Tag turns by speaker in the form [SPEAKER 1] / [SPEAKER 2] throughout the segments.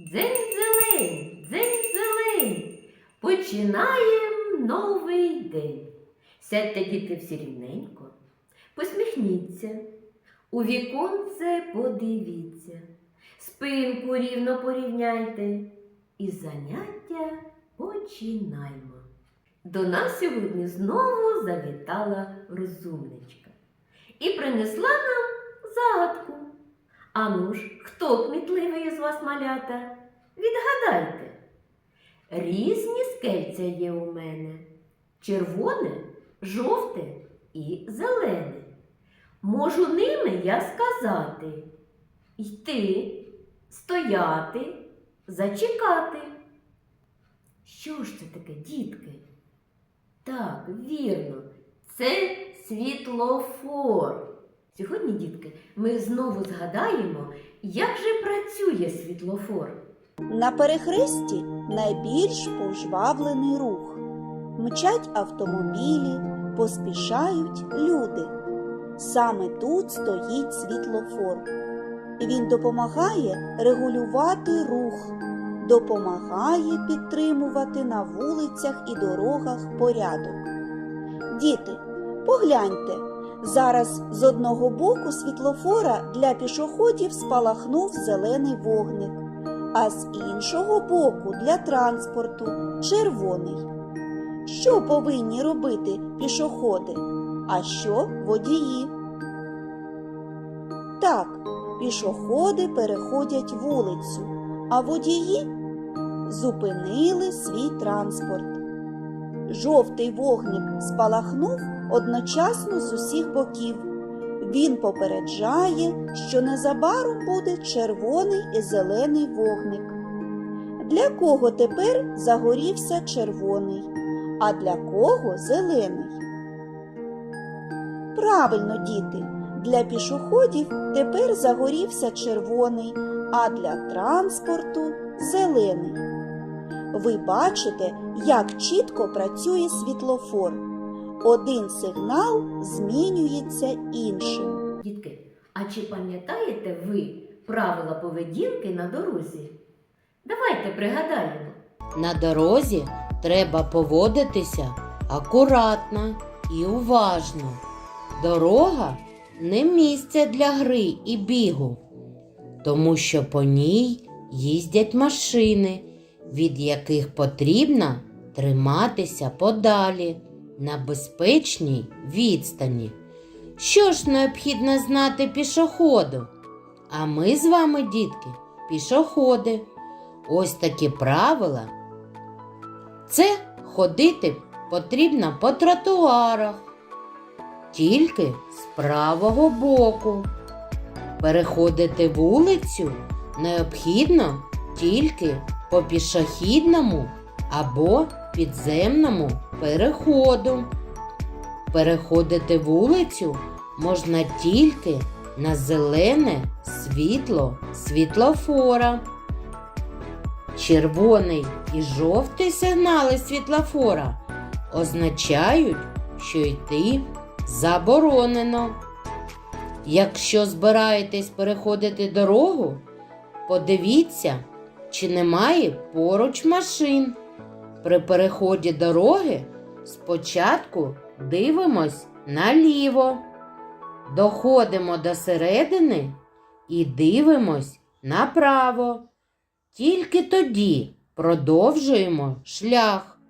[SPEAKER 1] Дзень-зелень, дзень-зелень, починаєм новий день. Сядьте, діти, всі рівненько, посміхніться, у віконце подивіться, спинку рівно порівняйте і заняття починаймо. До нас сьогодні знову завітала розумничка і принесла нам загадку. А ну ж, хто кмітливий із вас малята? Відгадайте. Різні скельця є у мене. Червоне, жовте і зелене. Можу ними я сказати. Йти, стояти, зачекати. Що ж це таке, дітки? Так, вірно, це світлофор. Сьогодні, дітки, ми знову згадаємо, як же працює світлофор.
[SPEAKER 2] На перехресті найбільш пожвавлений рух. Мчать автомобілі, поспішають люди. Саме тут стоїть світлофор. Він допомагає регулювати рух, допомагає підтримувати на вулицях і дорогах порядок. Діти, погляньте, зараз з одного боку світлофора для пішоходів спалахнув зелений вогник а з іншого боку для транспорту червоний. Що повинні робити пішоходи, а що водії? Так, пішоходи переходять вулицю, а водії зупинили свій транспорт. Жовтий вогник спалахнув одночасно з усіх боків. Він попереджає, що незабаром буде червоний і зелений вогник. Для кого тепер загорівся червоний, а для кого зелений? Правильно, діти, для пішоходів тепер загорівся червоний, а для транспорту зелений. Ви бачите, як чітко працює світлофор. Один сигнал змінюється іншим.
[SPEAKER 1] Дітки, а чи пам'ятаєте ви правила поведінки на дорозі? Давайте пригадаємо.
[SPEAKER 3] На дорозі треба поводитися акуратно і уважно. Дорога не місце для гри і бігу, тому що по ній їздять машини, від яких потрібно триматися подалі на безпечній відстані. Що ж необхідно знати пішоходу? А ми з вами, дітки, пішоходи. Ось такі правила. Це ходити потрібно по тротуарах, тільки з правого боку. Переходити вулицю необхідно тільки по пішохідному або підземному переходу. Переходити вулицю можна тільки на зелене світло світлофора. Червоний і жовтий сигнали світлофора означають, що йти заборонено. Якщо збираєтесь переходити дорогу, подивіться, чи немає поруч машин. При переході дороги спочатку дивимось наліво, доходимо до середини і дивимось направо. Тільки тоді продовжуємо шлях.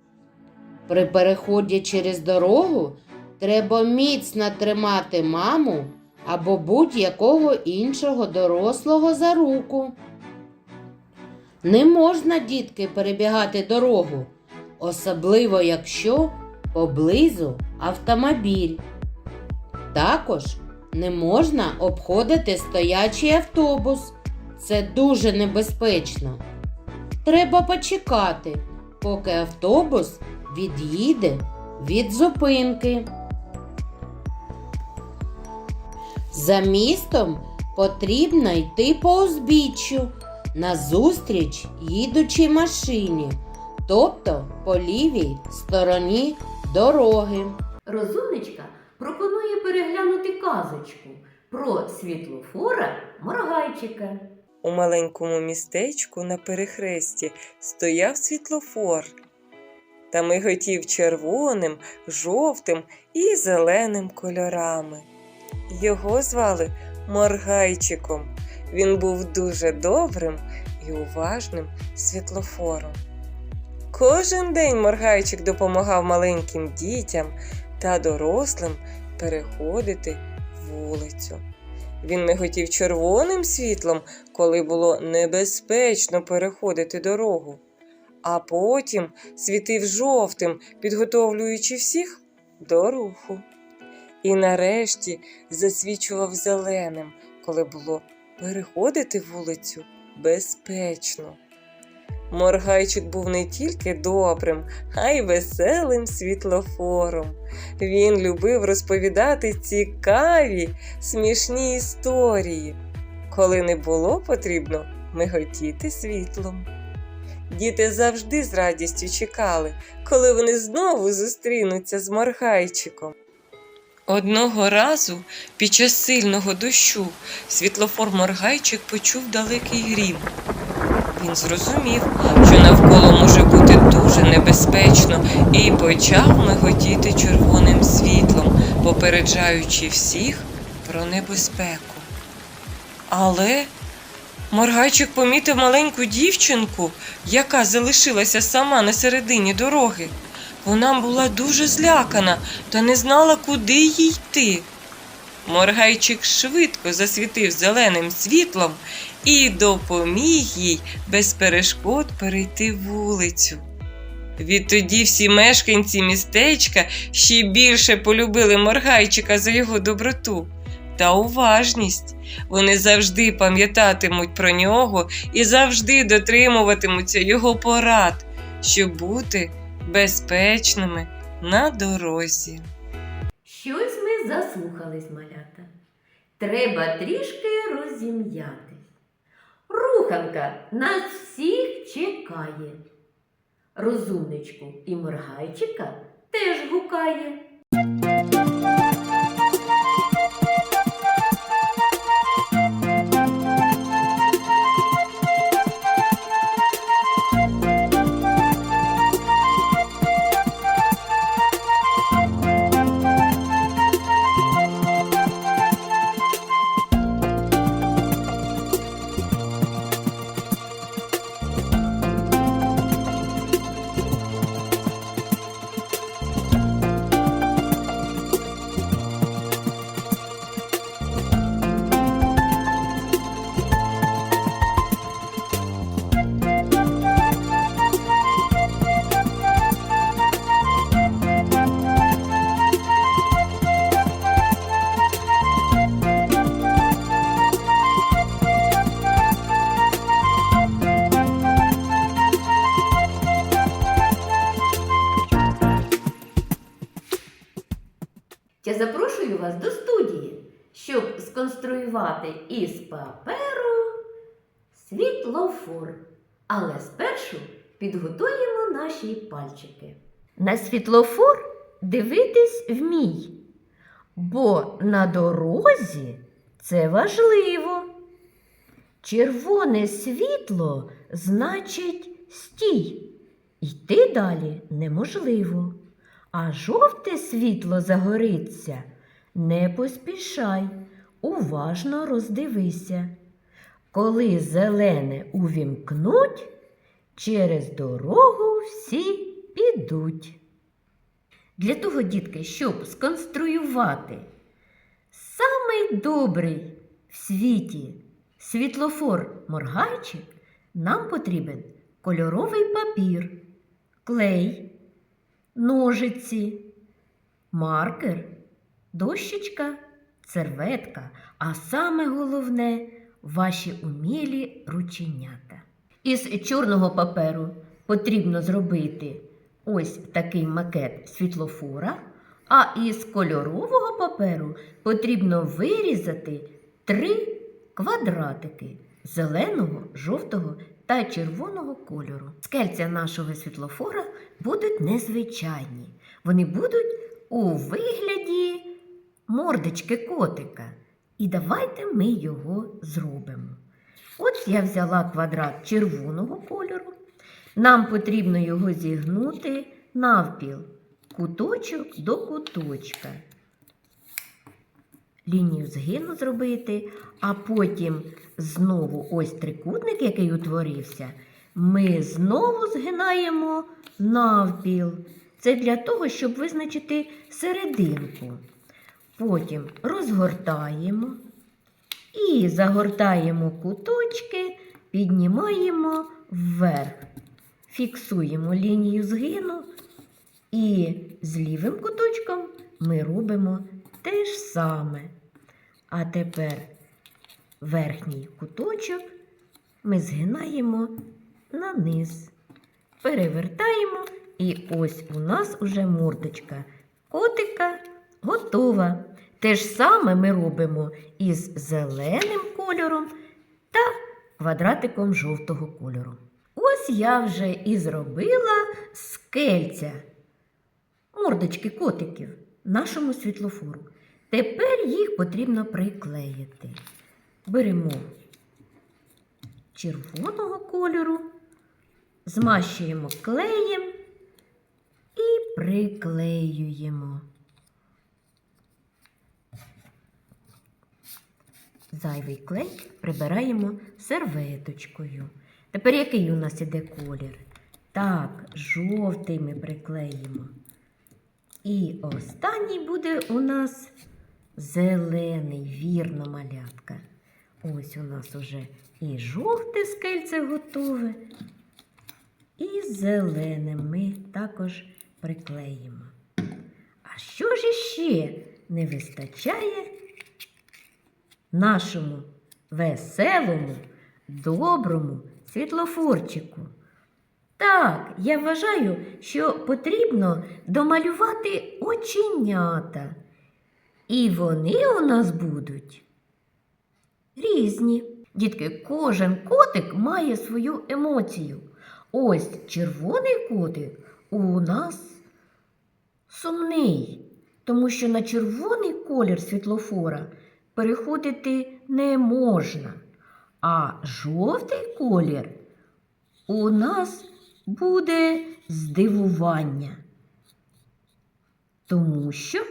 [SPEAKER 3] При переході через дорогу треба міцно тримати маму або будь-якого іншого дорослого за руку. Не можна, дітки, перебігати дорогу, особливо якщо поблизу автомобіль. Також не можна обходити стоячий автобус. Це дуже небезпечно. Треба почекати, поки автобус від'їде від зупинки. За містом потрібно йти по узбіччю назустріч їдучій машині, тобто по лівій стороні дороги.
[SPEAKER 1] Розумничка пропонує переглянути казочку про світлофора моргайчика.
[SPEAKER 4] У маленькому містечку на перехресті стояв світлофор та миготів червоним, жовтим і зеленим кольорами. Його звали Моргайчиком. Він був дуже добрим і уважним світлофором. Кожен день Моргайчик допомагав маленьким дітям та дорослим переходити вулицю. Він миготів червоним світлом, коли було небезпечно переходити дорогу, а потім світив жовтим, підготовлюючи всіх до руху. І нарешті засвічував зеленим, коли було переходити вулицю безпечно. Моргайчик був не тільки добрим, а й веселим світлофором. Він любив розповідати цікаві, смішні історії, коли не було потрібно миготіти світлом. Діти завжди з радістю чекали, коли вони знову зустрінуться з Моргайчиком. Одного разу, під час сильного дощу, світлофор Моргайчик почув далекий грім. Він зрозумів, що навколо може бути дуже небезпечно, і почав миготіти червоним світлом, попереджаючи всіх про небезпеку. Але Моргайчик помітив маленьку дівчинку, яка залишилася сама на середині дороги. Вона була дуже злякана та не знала, куди їй йти. Моргайчик швидко засвітив зеленим світлом і допоміг їй без перешкод перейти вулицю. Відтоді всі мешканці містечка ще більше полюбили Моргайчика за його доброту та уважність. Вони завжди пам'ятатимуть про нього і завжди дотримуватимуться його порад, щоб бути безпечними на дорозі.
[SPEAKER 1] Щось ми заслухались, малята. Треба трішки розім'ятись. Руханка нас всіх чекає. Розумничку і моргайчика теж гукає. Світлофор. Але спершу підготуємо наші пальчики. На світлофор дивитись вмій, бо на дорозі це важливо. Червоне світло значить стій. Йти далі неможливо. А жовте світло загориться. Не поспішай, уважно роздивися. Коли зелене увімкнуть, через дорогу всі підуть. Для того, дітки, щоб сконструювати самий добрий в світі світлофор моргайчик, нам потрібен кольоровий папір, клей ножиці, маркер, дощечка, серветка, а саме головне ваші умілі рученята. Із чорного паперу потрібно зробити ось такий макет світлофора, а із кольорового паперу потрібно вирізати три квадратики зеленого, жовтого та червоного кольору. Скельця нашого світлофора будуть незвичайні. Вони будуть у вигляді мордочки котика. І давайте ми його зробимо. Ось я взяла квадрат червоного кольору. Нам потрібно його зігнути навпіл, куточок до куточка. Лінію згину зробити, а потім знову ось трикутник, який утворився, ми знову згинаємо навпіл. Це для того, щоб визначити серединку. Потім розгортаємо і загортаємо куточки, піднімаємо вверх. Фіксуємо лінію згину і з лівим куточком ми робимо те ж саме. А тепер верхній куточок ми згинаємо на низ. Перевертаємо, і ось у нас уже мордочка котика готова. Те ж саме ми робимо із зеленим кольором та квадратиком жовтого кольору. Ось я вже і зробила скельця, мордочки котиків нашому світлофору. Тепер їх потрібно приклеїти. Беремо червоного кольору, змащуємо клеєм і приклеюємо. Зайвий клей прибираємо серветочкою. Тепер який у нас іде колір? Так, жовтий ми приклеїмо. І останній буде у нас зелений, вірно, малятка. Ось у нас уже і жовте скельце готове, і зелене ми також приклеїмо. А що ж іще не вистачає нашому веселому, доброму світлофорчику? Так, я вважаю, що потрібно домалювати оченята. І вони у нас будуть різні. Дітки, кожен котик має свою емоцію. Ось червоний котик у нас сумний, тому що на червоний колір світлофора переходити не можна. А жовтий колір у нас буде здивування. Тому що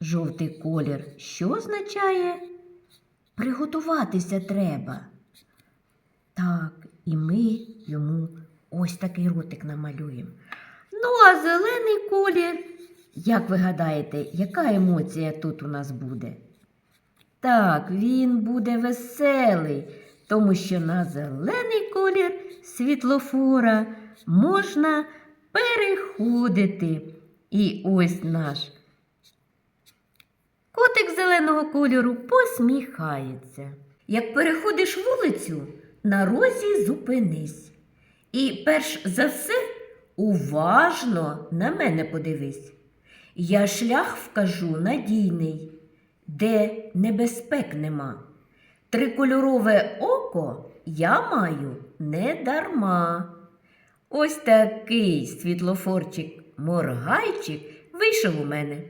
[SPEAKER 1] жовтий колір що означає? Приготуватися треба. Так, і ми йому ось такий ротик намалюємо. Ну, а зелений колір, як ви гадаєте, яка емоція тут у нас буде? Так, він буде веселий, тому що на зелений колір світлофора можна переходити. І ось наш котик зеленого кольору посміхається. Як переходиш вулицю, на розі зупинись. І перш за все уважно на мене подивись. Я шлях вкажу надійний, де небезпек нема. Трикольорове око я маю не дарма. Ось такий світлофорчик моргайчик вийшов у мене.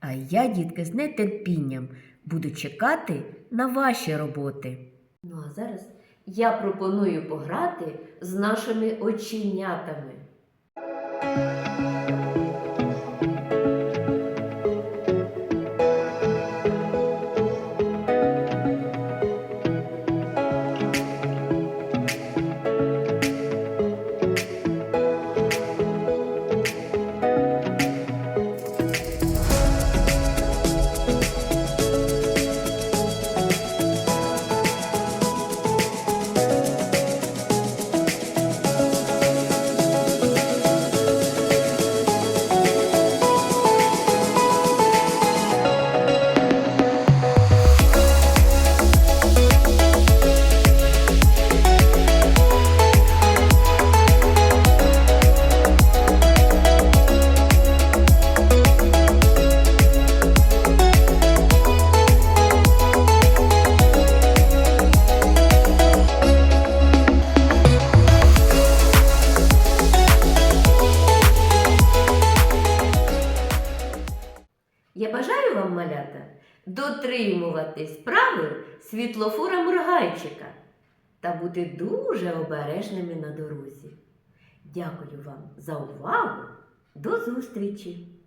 [SPEAKER 1] А я, дітки, з нетерпінням буду чекати на ваші роботи. Ну а зараз я пропоную пограти з нашими оченятами. Дотримуватись правил світлофора моргайчика. та бути дуже обережними на дорозі. Дякую вам за увагу. До зустрічі!